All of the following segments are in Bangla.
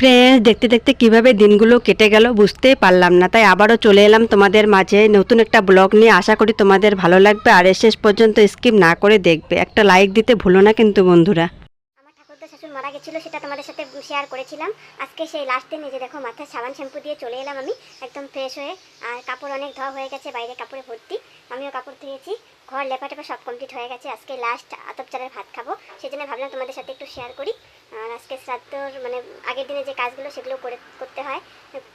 ফ্রেন্ডস দেখতে দেখতে কীভাবে দিনগুলো কেটে গেল বুঝতেই পারলাম না। তাই আবারও চলে এলাম তোমাদের মাঝে। নতুন একটা ব্লগ নিয়ে আশা করি তোমাদের ভালো লাগবে। আর শেষ পর্যন্ত স্কিপ না করে দেখবে। একটা লাইক দিতে ভুলো না কিন্তু বন্ধুরা। আমার ঠাকুরদা শাশুড় মারা গেছিল, সেটা তোমাদের সাথে শেয়ার করেছিলাম। আজকে সেই লাস্ট যে দেখো, মাথায় সাবান শ্যাম্পু দিয়ে চলে এলাম আমি, একদম ফ্রেশ হয়ে। আর কাপড় অনেক ধোয়া হয়ে গেছে, বাইরে কাপড়ে ভর্তি। আমিও কাপড় ধুয়েছি। ঘর লেপা টেপা সব কমপ্লিট হয়ে গেছে। আজকে লাস্ট আতপ চালের ভাত খাব। সেই জন্য ভাবলাম তোমাদের সাথে একটু শেয়ার করি। আর আজকে শ্রাদ্ধর মানে আগের দিনে যে কাজগুলো সেগুলো করে, করতে হয়,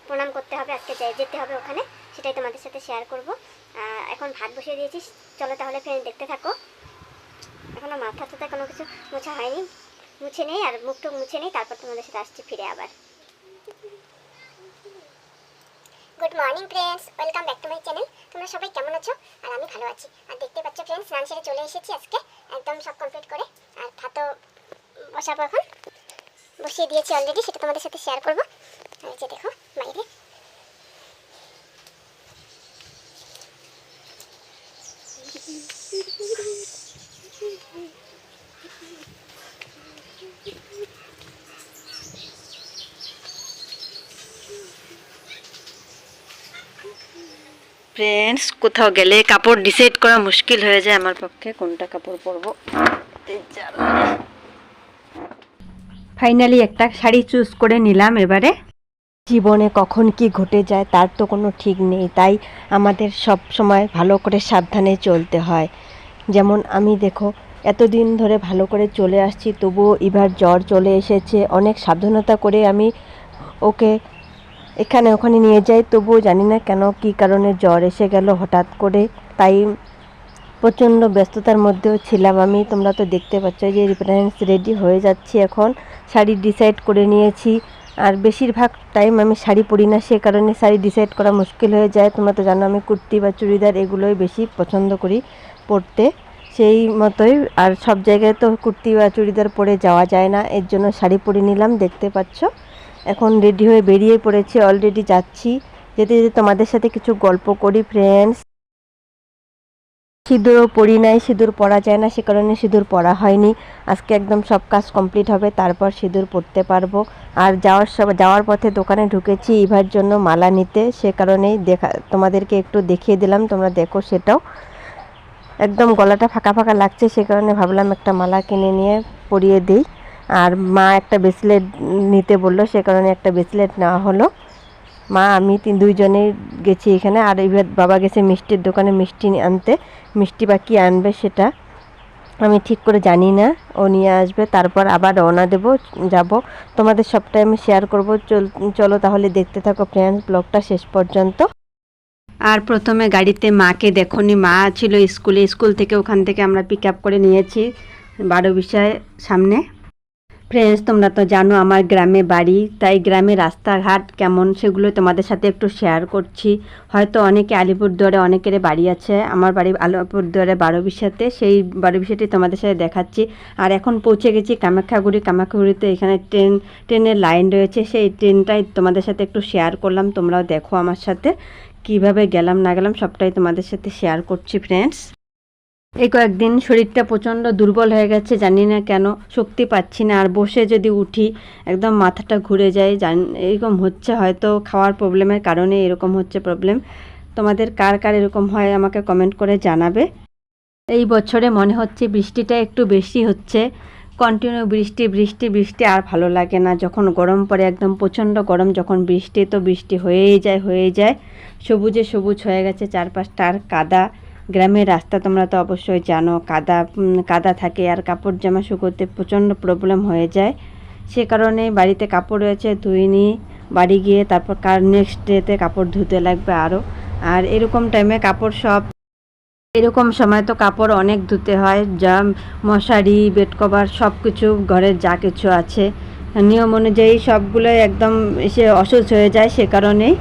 প্রণাম করতে হবে, আজকে যেতে হবে ওখানে, সেটাই তোমাদের সাথে শেয়ার করব। এখন ভাত বসিয়ে দিয়েছি, চলো তাহলে ফ্রেন্ড দেখতে থাকো। এখনও মাথা টাথা কোনো কিছু মোছা হয়নি, মুছে নেই আর মুখ টুক মুছে নেই, তারপর তোমাদের সাথে আসছি ফিরে আবার। Good morning friends welcome back to my channel তোমরা সবাই কেমন আছো? আর আমি ভালো আছি। আর দেখতে পাচ্ছ ফ্রেন্ডস স্নান সেরে চলে এসেছি আজকে, একদম সব কমপ্লিট করে। আর ভাতও বসাবো এখন। বসিয়ে দিয়েছি অলরেডি সেটা তোমাদের সাথে শেয়ার করব। এই যে দেখো, বাইরে। ফ্রেন্ডস কোথাও গেলে কাপড় ডিসাইড করা মুশকিল হয়ে যায় আমার পক্ষে। কোনটা কাপড় পরবো? ফাইনালি একটা শাড়ি চুজ করে নিলাম এবারে। জীবনে কখন কি ঘটে যায় তার তো কোনো ঠিক নেই, তাই আমাদের সব সময় ভালো করে সাবধানে চলতে হয়। যেমন আমি দেখো, এতদিন ধরে ভালো করে চলে আসছি, তবুও এবার জ্বর চলে এসেছে, অনেক সাবধানতা করে আমি ওকে এখানে ওখানে নিয়ে যাই, তবুও জানি না কেন কী কারণে জ্বর এসে গেল হঠাৎ করে, তাই প্রচণ্ড ব্যস্ততার মধ্যেও ছিলাম আমি। তোমরা তো দেখতে পাচ্ছ যে রেফারেন্স রেডি হয়ে যাচ্ছি এখন। শাড়ি ডিসাইড করে নিয়েছি। আর বেশিরভাগ টাইম আমি শাড়ি পরি না, সে কারণে শাড়ি ডিসাইড করা মুশকিল হয়ে যায়। তোমরা তো জানো আমি কুর্তি বা চুড়িদার এগুলোই বেশি পছন্দ করি পরতে। সেই মতোই আর সব জায়গায় তো কুর্তি বা চুড়িদার পরে যাওয়া যায় না। এর জন্য শাড়ি পরে নিলাম, দেখতে পাচ্ছ। এখন রেডি হয়ে বেরিয়ে পড়েছি অলরেডি যাচ্ছি। যেতে যেতে তোমাদের সাথে কিছু গল্প করি ফ্রেন্ডস সিঁদুরও পরি নাই, সিঁদুর পরা যায় না, সে কারণে সিঁদুর পরা হয়নি। আজকে একদম সব কাজ কমপ্লিট হবে, তারপর সিঁদুর পরতে পারব। আর যাওয়ার সব, যাওয়ার পথে দোকানে ঢুকেছি ইভার জন্য মালা নিতে, সে কারণেই দেখা, তোমাদেরকে একটু দেখিয়ে দিলাম, তোমরা দেখো সেটাও। একদম গলাটা ফাঁকা ফাঁকা লাগছে, সে কারণে ভাবলাম একটা মালা কিনে নিয়ে পরিয়ে দিই। আর মা একটা ব্রেসলেট নিতে বলল, সে কারণে একটা ব্রেসলেট নেওয়া হলো। মা, আমি তিন দুইজনেই গেছি এখানে। আর এবার বাবা গেছে মিষ্টির দোকানে মিষ্টি আনতে। মিষ্টি বা কী আনবে সেটা আমি ঠিক করে জানি না। ও নিয়ে আসবে, তারপর আবার রওনা দেবো, যাব। তোমাদের সবটাই আমি শেয়ার করব। চল, চলো তাহলে দেখতে থাকো ফ্রেন্ডস ব্লগটা শেষ পর্যন্ত। আর প্রথমে গাড়িতে মাকে দেখনি মা ছিল স্কুলে, স্কুল থেকে ওখান থেকে আমরা পিক আপ করে নিয়েছি। বারো বিষয় সামনে। ফ্রেন্ডস তোমরা তো জানো আমার গ্রামে বাড়ি, তাই গ্রামে রাস্তাঘাট কেমন সেগুলো তোমাদের সাথে একটু শেয়ার করছি। হয়তো অনেকে আলিপুরদুয়ারে, অনেকের বাড়ি আছে। আমার বাড়ি আলিপুরদুয়ারে বারো বিশাতে সেই বারো বিশাটি তোমাদের সাথে দেখাচ্ছি। আর এখন পৌঁছে গেছি কামাখ্যাগুড়ি। কামাখ্যাগুড়িতে এখানে ট্রেন ট্রেনের লাইন রয়েছে। সেই ট্রেনটাই তোমাদের সাথে একটু শেয়ার করলাম। তোমরাও দেখো আমার সাথে। কীভাবে গেলাম, না গেলাম, সবটাই তোমাদের সাথে শেয়ার করছি ফ্রেন্ডস এই কয়েকদিন শরীরটা প্রচণ্ড দুর্বল হয়ে গেছে, জানি না কেন, শক্তি পাচ্ছি না। আর বসে যদি উঠি, একদম মাথাটা ঘুরে যায়, জান, এরকম হচ্ছে হয়তো খাওয়ার প্রবলেমের কারণে এরকম হচ্ছে প্রবলেম। তোমাদের কার কার এরকম হয় আমাকে কমেন্ট করে জানাবে। এই বছরে মনে হচ্ছে বৃষ্টিটা একটু বেশি হচ্ছে। কন্টিনিউ বৃষ্টি বৃষ্টি বৃষ্টি আর ভালো লাগে না। যখন গরম পড়ে, একদম প্রচণ্ড গরম, যখন বৃষ্টি, তো বৃষ্টি হয়েই যায় হয়েই যায়। সবুজে সবুজ হয়ে গেছে, চারপাশটা আর কাদা। গ্রামের রাস্তা তোমরা তো অবশ্যই জানো, কাদা কাদা থাকে আর কাপড় জামা শুকোতে প্রচণ্ড প্রবলেম হয়ে যায়। সে কারণে বাড়িতে কাপড় রয়েছে, ধুইনি, বাড়ি গিয়ে তারপর কার নেক্সট ডেতে কাপড় ধুতে লাগবে আরও আর এরকম টাইমে কাপড় সব, এরকম সময় তো কাপড় অনেক ধুতে হয় যা মশারি বেড কভার সব কিছু ঘরের যা কিছু আছে। নিয়ম অনুযায়ী সবগুলো একদম এসে অসুস্থ হয়ে যায়, সে কারণেই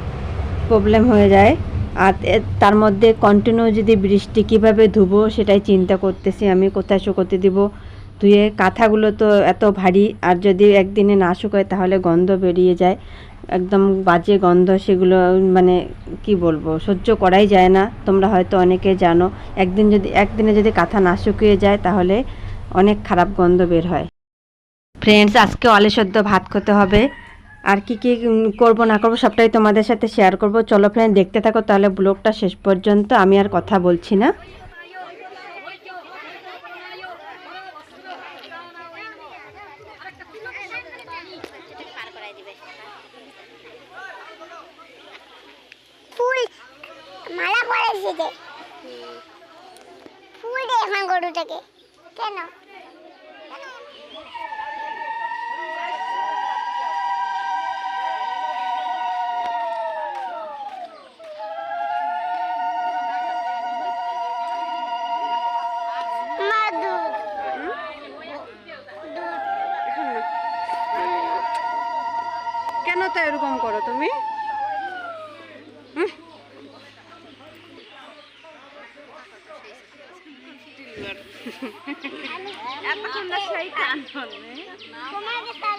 প্রবলেম হয়ে যায়। আর তার মধ্যে কন্টিনিউ যদি বৃষ্টি কীভাবে ধুবো সেটাই চিন্তা করতেছি আমি, কোথায় শুকোতে দিব? ধুয়ে কাঁথাগুলো তো এত ভারী, আর যদি একদিনে না শুকোয় তাহলে গন্ধ বেরিয়ে যায়। একদম বাজে গন্ধ, সেগুলো মানে কি বলব, সহ্য করাই যায় না। তোমরা হয়তো অনেকে জানো, একদিন যদি, একদিনে যদি কাঁথা না শুকিয়ে যায় তাহলে অনেক খারাপ গন্ধ বের হয়। ফ্রেন্ডস আজকে অলে সদ্য ভাত খেতে হবে। আর কি কি করব না করব সবটাই তোমাদের সাথে শেয়ার করব। চলো ফ্রেন্ড দেখতে থাকো তাহলে ব্লগটা শেষ পর্যন্ত। আমি আর কথা বলছি না। মালা ফুল এখন গরুটাকে। কেন? তো এরকম করো তুমি। তোমাকে তার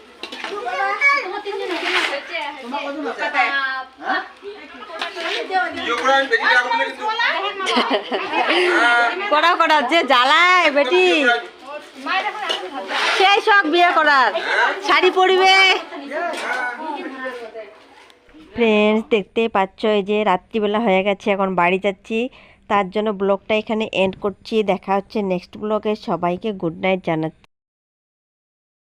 করা করা যে জ্বালায়, বেটি। সেই সব বিয়ে করার। শাড়ি পরিবে। ফ্রেন্ডস দেখতে পাচ্ছ, এই যে রাত্রিবেলা হয়ে গেছে, এখন বাড়ি যাচ্ছি। তার জন্য ব্লগটা এখানে এন্ড করছি। দেখা হচ্ছে নেক্সট ব্লগে। সবাইকে গুড নাইট জানাচ্ছি।